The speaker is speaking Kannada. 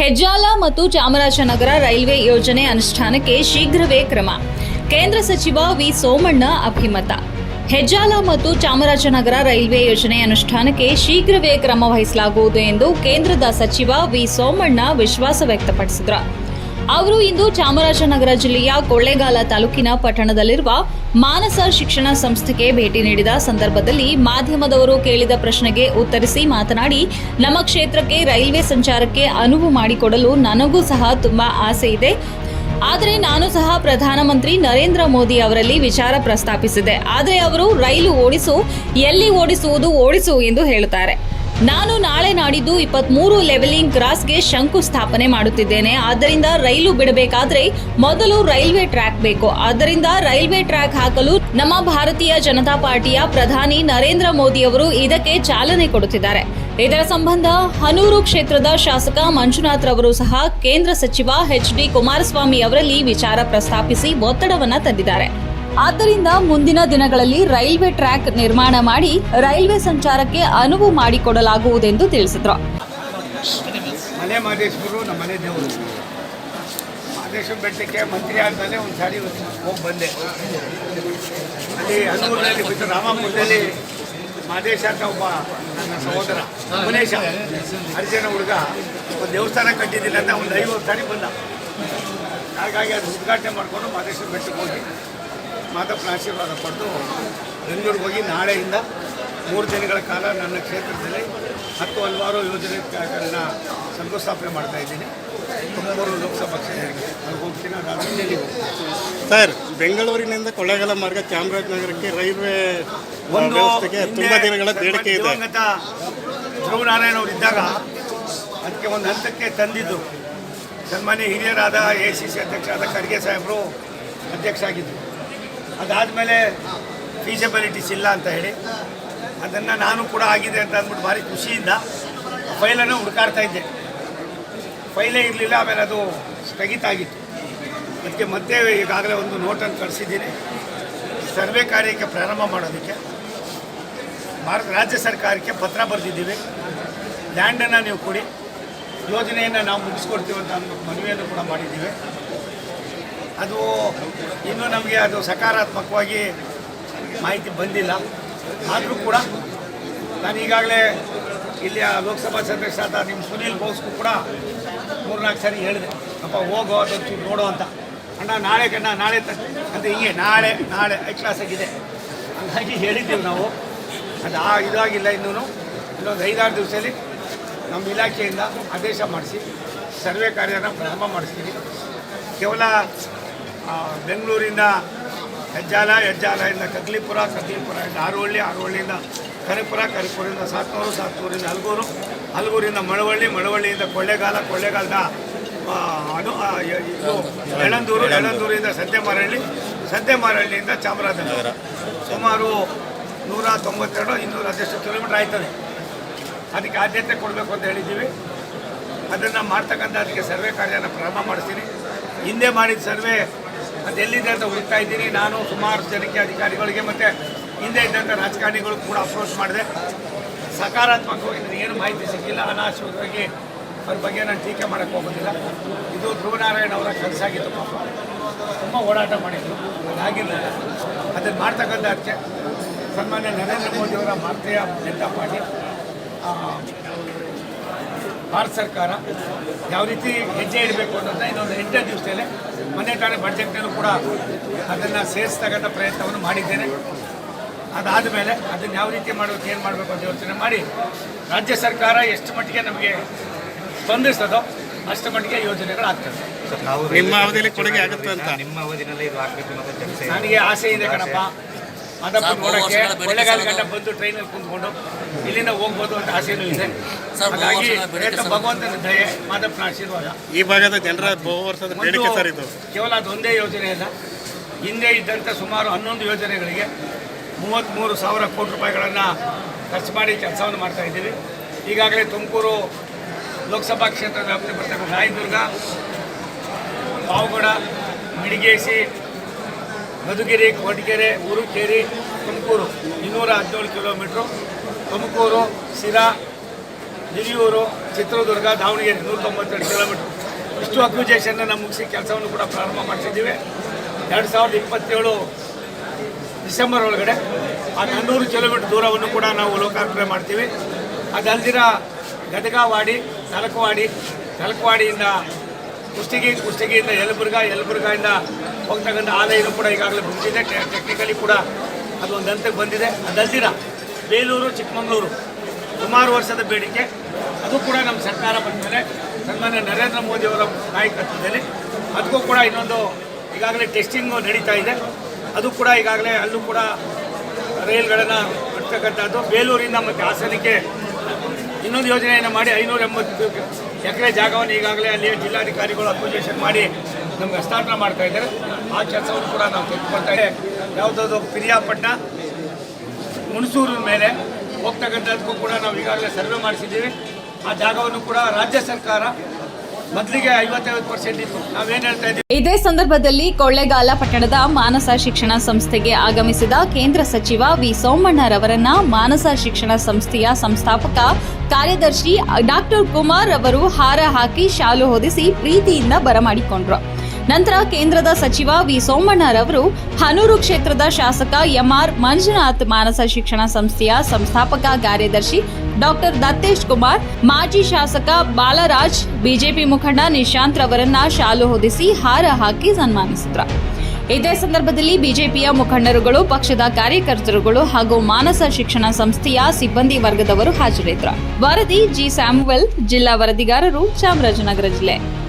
ಹೆಜ್ಜಾಲ ಮತ್ತು ಚಾಮರಾಜನಗರ ರೈಲ್ವೆ ಯೋಜನೆ ಅನುಷ್ಠಾನಕ್ಕೆ ಶೀಘ್ರವೇ ಕ್ರಮ. ಕೇಂದ್ರ ಸಚಿವ ವಿ. ಸೋಮಣ್ಣ ಅಭಿಮತ. ಹೆಜ್ಜಾಲ ಮತ್ತು ಚಾಮರಾಜನಗರ ರೈಲ್ವೆ ಯೋಜನೆ ಅನುಷ್ಠಾನಕ್ಕೆ ಶೀಘ್ರವೇ ಕ್ರಮ ವಹಿಸಲಾಗುವುದು ಎಂದು ಕೇಂದ್ರದ ಸಚಿವ ವಿ. ಸೋಮಣ್ಣ ವಿಶ್ವಾಸ ವ್ಯಕ್ತಪಡಿಸಿದರು. ಅವರು ಇಂದು ಚಾಮರಾಜನಗರ ಜಿಲ್ಲೆಯ ಕೊಳ್ಳೇಗಾಲ ತಾಲೂಕಿನ ಪಟ್ಟಣದಲ್ಲಿರುವ ಮಾನಸ ಶಿಕ್ಷಣ ಸಂಸ್ಥೆಗೆ ಭೇಟಿ ನೀಡಿದ ಸಂದರ್ಭದಲ್ಲಿ ಮಾಧ್ಯಮದವರು ಕೇಳಿದ ಪ್ರಶ್ನೆಗೆ ಉತ್ತರಿಸಿ ಮಾತನಾಡಿ, ನಮ್ಮ ಕ್ಷೇತ್ರಕ್ಕೆ ರೈಲ್ವೆ ಸಂಚಾರಕ್ಕೆ ಅನುವು ಮಾಡಿಕೊಡಲು ನನಗೂ ಸಹ ತುಂಬಾ ಆಸೆ ಇದೆ. ಆದರೆ ನಾನು ಸಹ ಪ್ರಧಾನಮಂತ್ರಿ ನರೇಂದ್ರ ಮೋದಿ ಅವರಲ್ಲಿ ವಿಚಾರ ಪ್ರಸ್ತಾಪಿಸಿದೆ. ಆದರೆ ಅವರು ರೈಲು ಓಡಿಸು, ಎಲ್ಲಿ ಓಡಿಸುವುದು ಓಡಿಸು ಎಂದು ಹೇಳುತ್ತಾರೆ. ನಾನು ನಾಳೆ ನಾಡಿದ್ದು ಇಪ್ಪತ್ಮೂರು ಲೆವೆಲಿಂಗ್ ಕ್ರಾಸ್ಗೆ ಶಂಕುಸ್ಥಾಪನೆ ಮಾಡುತ್ತಿದ್ದೇನೆ. ಆದ್ದರಿಂದ ರೈಲು ಬಿಡಬೇಕಾದ್ರೆ ಮೊದಲು ರೈಲ್ವೆ ಟ್ರ್ಯಾಕ್ ಬೇಕು. ಆದ್ದರಿಂದ ರೈಲ್ವೆ ಟ್ರ್ಯಾಕ್ ಹಾಕಲು ನಮ್ಮ ಭಾರತೀಯ ಜನತಾ ಪಾರ್ಟಿಯ ಪ್ರಧಾನಿ ನರೇಂದ್ರ ಮೋದಿ ಅವರು ಇದಕ್ಕೆ ಚಾಲನೆ ಕೊಡುತ್ತಿದ್ದಾರೆ. ಇದರ ಸಂಬಂಧ ಹನೂರು ಕ್ಷೇತ್ರದ ಶಾಸಕ ಮಂಜುನಾಥ್ ರವರು ಸಹ ಕೇಂದ್ರ ಸಚಿವ ಎಚ್ ಡಿ ಕುಮಾರಸ್ವಾಮಿ ಅವರಲ್ಲಿ ವಿಚಾರ ಪ್ರಸ್ತಾಪಿಸಿ ಒತ್ತಡವನ್ನ ತಂದಿದ್ದಾರೆ. ಆದ್ದರಿಂದ ಮುಂದಿನ ದಿನಗಳಲ್ಲಿ ರೈಲ್ವೆ ಟ್ರ್ಯಾಕ್ ನಿರ್ಮಾಣ ಮಾಡಿ ರೈಲ್ವೆ ಸಂಚಾರಕ್ಕೆ ಅನುವು ಮಾಡಿಕೊಡಲಾಗುವುದೆಂದು ತಿಳಿಸಿದರು. ಮಾದೇಶ್ವರ ಬೆಟ್ಟಕ್ಕೆ ಮಂತ್ರಿ ಆದಮೇಲೆ ಒಂದು ಸಾರಿ ಹೋಗಿ ಬಂದೆ. ಅಲ್ಲಿ ಅನುಗುಣದಲ್ಲಿ ಬಿಟ್ಟು ರಾಮಪುರದಲ್ಲಿ ಅಂತ ಒಬ್ಬ ನನ್ನ ಸಹೋದರ ಮನೇಶ ಹರಿಜನ ಹುಡುಗ. ಒಂದು ದೇವಸ್ಥಾನ ಕಟ್ಟಿದ್ದಿಲ್ಲ ಅಂತ ಒಂದು ಐವತ್ತು ಸಾರಿ ಬಂದ. ಹಾಗಾಗಿ ಅದು ಉದ್ಘಾಟನೆ ಮಾಡಿಕೊಂಡು ಮಹದೇಶ್ವರ ಬೆಟ್ಟಕ್ಕೆ ಹೋಗಿ ಮಾತಪ್ಪನ ಆಶೀರ್ವಾದ ಪಡೆದು ಬೆಂಗಳೂರಿಗೆ ಹೋಗಿ ನಾಳೆಯಿಂದ ಮೂರು ದಿನಗಳ ಕಾಲ ನನ್ನ ಕ್ಷೇತ್ರದಲ್ಲಿ ಹತ್ತು ಹಲವಾರು ಯೋಜನೆಗಳನ್ನ ಶಂಕುಸ್ಥಾಪನೆ ಮಾಡ್ತಾ ಇದ್ದೀನಿ. ತುಮಕೂರು ಲೋಕಸಭಾ ಕ್ಷೇತ್ರಕ್ಕೆ. ಅಲ್ಲಿ ಹೋಗ್ತೀನಿ. ಅದಾದ್ಮೇಲೆ ಸರ್ ಬೆಂಗಳೂರಿನಿಂದ ಕೊಳ್ಳೇಗಾಲ ಮಾರ್ಗ ಚಾಮರಾಜನಗರಕ್ಕೆ ರೈಲ್ವೆ ಒಂದು ತುಂಬಾ ದಿನಗಳ ಬೇಡಿಕೆ ಇದೆ. ಧ್ರುವ ನಾರಾಯಣ ಅವರು ಇದ್ದಾಗ ಅದಕ್ಕೆ ಒಂದು ಹಂತಕ್ಕೆ ತಂದಿದ್ದು. ಸನ್ಮಾನ್ಯ ಹಿರಿಯರಾದ ಎ ಸಿ ಸಿ ಅಧ್ಯಕ್ಷರಾದ ಖರ್ಗೆ ಸಾಹೇಬರು ಅಧ್ಯಕ್ಷ ಆಗಿದ್ದರು ಅದಾದಮೇಲೆ ಫೀಸಬಿಲಿಟೀಸ್ ಇಲ್ಲ ಅಂತ ಹೇಳಿ. ಅದನ್ನು ನಾನು ಕೂಡ ಆಗಿದೆ ಅಂತ ಅಂದ್ಬಿಟ್ಟು ಭಾರಿ ಖುಷಿಯಿಂದ ಫೈಲನ್ನು ಹುಡುಕಾಡ್ತಾ ಇದ್ದೆ. ಫೈಲೇ ಇರಲಿಲ್ಲ, ಆಮೇಲೆ ಅದು ಸ್ಥಗಿತ ಆಗಿತ್ತು. ಅದಕ್ಕೆ ಮತ್ತೆ ಈಗಾಗಲೇ ಒಂದು ನೋಟನ್ನು ಕಳಿಸಿದ್ದೀನಿ. ಸರ್ವೆ ಕಾರ್ಯಕ್ಕೆ ಪ್ರಾರಂಭ ಮಾಡೋದಕ್ಕೆ, ಭಾರತ ರಾಜ್ಯ ಸರ್ಕಾರಕ್ಕೆ ಪತ್ರ ಬರೆದಿದ್ದೀವಿ. ಲ್ಯಾಂಡನ್ನು ನೀವು ಕೊಡಿ. ಯೋಜನೆಯನ್ನು ನಾವು ಮುಗಿಸ್ಕೊಡ್ತೀವಿ ಅಂತ ಅಂದ್ಬಿಟ್ಟು ಮನವಿಯನ್ನು ಕೂಡ ಮಾಡಿದ್ದೀವಿ. ಅದು ಇನ್ನೂ ನಮಗೆ ಅದು ಸಕಾರಾತ್ಮಕವಾಗಿ ಮಾಹಿತಿ ಬಂದಿಲ್ಲ. ಆದರೂ ಕೂಡ ನಾನು ಈಗಾಗಲೇ ಇಲ್ಲಿಯ ಲೋಕಸಭಾ ಸದಸ್ಯರಾದ ನಿಮ್ಮ ಸುನೀಲ್ ಬೋಸ್ಗೂ ಕೂಡ ಮೂರ್ನಾಲ್ಕು ಸರಿ ಹೇಳಿದೆ. ಅಪ್ಪ ಹೋಗೋ ಅದೊಂದು ನೋಡೋ ಅಂತ. ಅಣ್ಣ, ನಾಳೆ ಕಣ್ಣ, ನಾಳೆ ಅಂತ ಹಿಂಗೆ ನಾಳೆ ನಾಳೆ ಐ ಕ್ಲಾಸ್ ಆಗಿದೆ. ಹಂಗಾಗಿ ಹೇಳಿದ್ದೀವಿ ನಾವು. ಅದು ಆ ಇದಾಗಿಲ್ಲ ಇನ್ನೂ ಇನ್ನೊಂದು ಐದಾರು ದಿವಸದಲ್ಲಿ ನಮ್ಮ ಇಲಾಖೆಯಿಂದ ಆದೇಶ ಮಾಡಿಸಿ, ಸರ್ವೆ ಕಾರ್ಯನ ಪ್ರಾರಂಭ ಮಾಡಿಸ್ತೀವಿ. ಕೇವಲ ಬೆಂಗಳೂರಿಂದ ಹೆಜ್ಜಾಲ ಹೆಜ್ಜಾಲದಿಂದ ಕಗ್ಲಿಪುರ ಕಗ್ಲಿಪುರದಿಂದ ಆರೋಳ್ಳಿ ಆರೋಳ್ಳಿಯಿಂದ ಕರಿಪುರ ಕರಿಪುರದಿಂದ ಸಾತ್ನೂರು ಸಾತ್ನೂರಿಂದ ಹಲಗೂರು ಹಲಗೂರಿಂದ ಮಳವಳ್ಳಿ ಮಳವಳ್ಳಿಯಿಂದ ಕೊಳ್ಳೇಗಾಲ ಕೊಳ್ಳೇಗಾಲದ ಅನು ಇದು ಯಳಂದೂರು ಯಳಂದೂರಿಂದ ಸದ್ಯಮಾರಹಳ್ಳಿ ಸದ್ಯಮಾರಹಳ್ಳಿಯಿಂದ ಚಾಮರಾಜನಗರ. ಸುಮಾರು ನೂರ ತೊಂಬತ್ತೆರಡು ಇನ್ನೂರ ಹದಿನೆಷ್ಟು ಕಿಲೋಮೀಟ್ರ್ ಆಯ್ತದೆ. ಅದಕ್ಕೆ ಆದ್ಯತೆ ಕೊಡಬೇಕು ಅಂತ ಹೇಳಿದ್ದೀವಿ. ಅದನ್ನು ಮಾಡ್ತಕ್ಕಂಥ ಅದಕ್ಕೆ ಸರ್ವೆ ಕಾರ್ಯನ ಪ್ರಾರಂಭ ಮಾಡಿಸ್ತೀನಿ. ಹಿಂದೆ ಮಾಡಿದ ಸರ್ವೆ ಅದು ಎಲ್ಲಿದೆ ಅಂತ ಹುಡುಕ್ತಾ ಇದ್ದೀನಿ. ನಾನು ಸುಮಾರು ಜನಕ್ಕೆ, ಅಧಿಕಾರಿಗಳಿಗೆ ಮತ್ತು ಹಿಂದೆ ಇದ್ದಂಥ ರಾಜಕಾರಣಿಗಳು ಕೂಡ ಅಪ್ರೋಚ್ ಮಾಡಿದೆ. ಸಕಾರಾತ್ಮಕವಾಗಿ ಏನು ಮಾಹಿತಿ ಸಿಕ್ಕಿಲ್ಲ. ಅನಾಶವಾಗಿ ಅವ್ರ ಬಗ್ಗೆ ನಾನು ಟೀಕೆ ಮಾಡೋಕ್ಕೆ ಹೋಗೋದಿಲ್ಲ. ಇದು ಧ್ರುವನಾರಾಯಣ ಅವರ ಕನಸಾಗಿತ್ತು ಪಾಪ. ತುಂಬ ಓಡಾಟ ಮಾಡಿದ್ರು. ಅದಾಗಿಲ್ಲ ಅದನ್ನು ಮಾಡ್ತಕ್ಕಂಥ ಅದಕ್ಕೆ ಸನ್ಮಾನ್ಯ ನರೇಂದ್ರ ಮೋದಿಯವರ ಭಾರತೀಯ ಜನತಾ ಪಾರ್ಟಿ. ಭಾರತ ಸರ್ಕಾರ ಯಾವ ರೀತಿ ಹೆಜ್ಜೆ ಇಡಬೇಕು ಅನ್ನೋದನ್ನ ಇನ್ನೊಂದು ಎಂಟನೇ ದಿವಸದಲ್ಲೇ ಮನೆ ತಾನೇ ಬಡ್ಜೆಟ್ನಲ್ಲೂ ಕೂಡ ಅದನ್ನು ಸೇರಿಸ್ತಕ್ಕಂಥ ಪ್ರಯತ್ನವನ್ನು ಮಾಡಿದ್ದೇನೆ. ಅದಾದ ಮೇಲೆ ಅದನ್ನು ಯಾವ ರೀತಿ ಮಾಡಬೇಕು ಏನು ಮಾಡಬೇಕು ಅಂತ ಯೋಚನೆ ಮಾಡಿ ರಾಜ್ಯ ಸರ್ಕಾರ ಎಷ್ಟು ಮಟ್ಟಿಗೆ ನಮಗೆ ಸ್ಪಂದಿಸ್ತದೋ ಅಷ್ಟು ಮಟ್ಟಿಗೆ ಯೋಜನೆಗಳಾಗ್ತದೆ ನಾವು ನಿಮ್ಮ ಅವಧಿಯಲ್ಲಿ ಕೊಡುಗೆ ಆಗುತ್ತೆ ಅಂತ? ನಿಮ್ಮ ಅವಧಿನಲ್ಲಿ ಇದು ಆಗಬೇಕು ನನಗೆ ಆಸೆ ಇದೆ ಕಣಪ್ಪ. ಅದಪ್ಪ ನೋಡಕ್ಕೆ ಕೊಳ್ಳೆಗಾಲ ಗಂಟ ಬಂದು ಟ್ರೈನಲ್ಲಿ ಕುಂತ್ಕೊಂಡು ಇಲ್ಲಿಂದ ಹೋಗ್ಬೋದು ಅಂತ ಆಸೆನೂ ಇದೆ. ಹಾಗಾಗಿ ಭಗವಂತನ ದಯೆ ಮಾದಪ್ಪನ ಆಶೀರ್ವಾದ. ಈ ಭಾಗದ ಜನರ ಬಹು ವರ್ಷದ ಬೇಡಿಕೆ ಒಂದು ಸರ್ ಇದು. ಕೇವಲ ಅದೊಂದೇ ಯೋಜನೆ ಅಲ್ಲ. ಹಿಂದೆ ಇದ್ದಂಥ ಸುಮಾರು ಹನ್ನೊಂದು ಯೋಜನೆಗಳಿಗೆ ಮೂವತ್ತ್ಮೂರು ಸಾವಿರ ಕೋಟಿ ರೂಪಾಯಿಗಳನ್ನು ಖರ್ಚು ಮಾಡಿ ಕೆಲಸವನ್ನು ಮಾಡ್ತಾ ಇದ್ದೀವಿ. ಈಗಾಗಲೇ ತುಮಕೂರು ಲೋಕಸಭಾ ಕ್ಷೇತ್ರದ ವ್ಯಾಪ್ತಿ ಬರ್ತಕ್ಕಂಥ ರಾಯದುರ್ಗ ಪಾವಗಡ ಮಿಡಿಗೇಸಿ ಮಧುಗಿರಿ ಕೊರಟಗೆರೆ ಉರುಕೇರಿ ತುಮಕೂರು. ಇನ್ನೂರ ಹದಿನೇಳು ಕಿಲೋಮೀಟ್ರು. ತುಮಕೂರು ಸಿರಾ ಹಿರಿಯೂರು, ಚಿತ್ರದುರ್ಗ, ದಾವಣಗೆರೆ ನೂರ ತೊಂಬತ್ತೆರಡು ಕಿಲೋಮೀಟ್ರ್. ಇಷ್ಟು ಅಕ್ವಿಜೇಷನ್ನ ನಾವು ಮುಗಿಸಿ ಕೆಲಸವನ್ನು ಕೂಡ ಪ್ರಾರಂಭ ಮಾಡ್ತಿದ್ದೀವಿ. ಎರಡು ಸಾವಿರದ ಇಪ್ಪತ್ತೇಳು ಡಿಸೆಂಬರ್ ಒಳಗಡೆ ಆ ನಾನ್ನೂರು ಕಿಲೋಮೀಟರ್ ದೂರವನ್ನು ಕೂಡ ನಾವು ಲೋಕಾರ್ಪಣೆ ಮಾಡ್ತೀವಿ. ಅದಲ್ದಿರ ಗದಗವಾಡಿ, ತಲಕವಾಡಿ, ತಲಕವಾಡಿಯಿಂದ ಕುಷ್ಟಗಿ ಕುಷ್ಟಗಿಯಿಂದ ಯಲಬುರ್ಗ ಯಲಬುರ್ಗದಿಂದ ಹೋಗ್ತಕ್ಕಂಥ ಆಲಯನೂ ಕೂಡ ಈಗಾಗಲೇ ಮುಗಿದಿದೆ ಟೆಕ್ನಿಕಲಿ ಕೂಡ ಅದು ಒಂದು ಹಂತಕ್ಕೆ ಬಂದಿದೆ. ಅದಲ್ದಿರ ಬೇಲೂರು, ಚಿಕ್ಕಮಗಳೂರು. ಸುಮಾರು ವರ್ಷದ ಬೇಡಿಕೆ. ಅದು ಕೂಡ ನಮ್ಮ ಸರ್ಕಾರ ಬಂದ ಮೇಲೆ ಸನ್ಮಾನ್ಯ ನರೇಂದ್ರ ಮೋದಿಯವರ ನಾಯಕತ್ವದಲ್ಲಿ. ಅದಕ್ಕೂ ಕೂಡ ಇನ್ನೊಂದು ಈಗಾಗಲೇ ಟೆಸ್ಟಿಂಗು ನಡೀತಾ ಇದೆ. ಅದು ಕೂಡ ಈಗಾಗಲೇ ಅಲ್ಲೂ ಕೂಡ ರೈಲ್ಗಳನ್ನು ಕಟ್ತಕ್ಕಂಥದ್ದು ಬೇಲೂರಿಂದ ಮತ್ತು ಹಾಸನಕ್ಕೆ ಇನ್ನೊಂದು ಯೋಜನೆಯನ್ನು ಮಾಡಿ ಐನೂರ ಎಂಬತ್ತು ಎಕರೆ ಜಾಗವನ್ನು ಈಗಾಗಲೇ ಅಲ್ಲಿ ಜಿಲ್ಲಾಧಿಕಾರಿಗಳು ಅಕ್ವಿಜೇಷನ್ ಮಾಡಿ ನಮ್ಗೆ ಹಸ್ತಾಂತರ ಮಾಡ್ತಾ ಇದ್ದಾರೆ. ಆ ಕೆಲಸವನ್ನು ಕೂಡ ನಾವು ತೆಗೆದುಕೊಳ್ತಾ ಇದೆ ಯಾವುದಾದ್ರು ಪಿರಿಯಾಪಟ್ಟಣ, ಹುಣಸೂರು ಮೇಲೆ ಹೋಗ್ತಕ್ಕಂಥದ್ದಕ್ಕೂ ಕೂಡ ನಾವು ಈಗಾಗಲೇ ಸರ್ವೆ ಮಾಡಿಸಿದ್ದೀವಿ. ಆ ಜಾಗವನ್ನು ಕೂಡ ರಾಜ್ಯ ಸರ್ಕಾರ ಮೊದಲಿಗೆ ಐವತ್ತೈವತ್ತು ಪರ್ಸೆಂಟ್ ಇತ್ತು. ಹೇಳ್ತಾ ಇದ್ದೀವಿ? ಇದೇ ಸಂದರ್ಭದಲ್ಲಿ ಕೊಳ್ಳೇಗಾಲ ಪಟ್ಟಣದ ಮಾನಸ ಶಿಕ್ಷಣ ಸಂಸ್ಥೆಗೆ ಆಗಮಿಸಿದ ಕೇಂದ್ರ ಸಚಿವ ವಿ ಸೋಮಣ್ಣರವರನ್ನ ಮಾನಸ ಶಿಕ್ಷಣ ಸಂಸ್ಥೆಯ ಸಂಸ್ಥಾಪಕ ಕಾರ್ಯದರ್ಶಿ ಡಾಕ್ಟರ್ ಕುಮಾರ್ ಅವರು ಹಾರ ಹಾಕಿ ಶಾಲು ಹೊದಿಸಿ ಪ್ರೀತಿಯಿಂದ ಬರಮಾಡಿಕೊಂಡ್ರು. ನಂತರ ಕೇಂದ್ರದ ಸಚಿವ ವಿ ಸೋಮಣ್ಣರವರು ಹನೂರು ಕ್ಷೇತ್ರದ ಶಾಸಕ ಎಂಆರ್ ಮಂಜುನಾಥ್ ಮಾನಸ ಶಿಕ್ಷಣ ಸಂಸ್ಥೆಯ ಸಂಸ್ಥಾಪಕ ಕಾರ್ಯದರ್ಶಿ ಡಾಕ್ಟರ್ ದತ್ತೇಶ್ ಕುಮಾರ್, ಮಾಜಿ ಶಾಸಕ ಬಾಲರಾಜ್, ಬಿಜೆಪಿ ಮುಖಂಡ ನಿಶಾಂತ್ ರವರನ್ನ ಶಾಲು ಹೊದಿಸಿ ಹಾರ ಹಾಕಿ ಸನ್ಮಾನಿಸಿದ್ರು. ಇದೇ ಸಂದರ್ಭದಲ್ಲಿ ಬಿಜೆಪಿಯ ಮುಖಂಡರುಗಳು, ಪಕ್ಷದ ಕಾರ್ಯಕರ್ತರುಗಳು ಹಾಗೂ ಮಾನಸ ಶಿಕ್ಷಣ ಸಂಸ್ಥೆಯ ಸಿಬ್ಬಂದಿ ವರ್ಗದವರು ಹಾಜರಿದ್ದರು. ವರದಿ ಜಿ. ಸ್ಯಾಮುವೆಲ್, ಜಿಲ್ಲಾ ವರದಿಗಾರರು ಚಾಮರಾಜನಗರ ಜಿಲ್ಲೆ.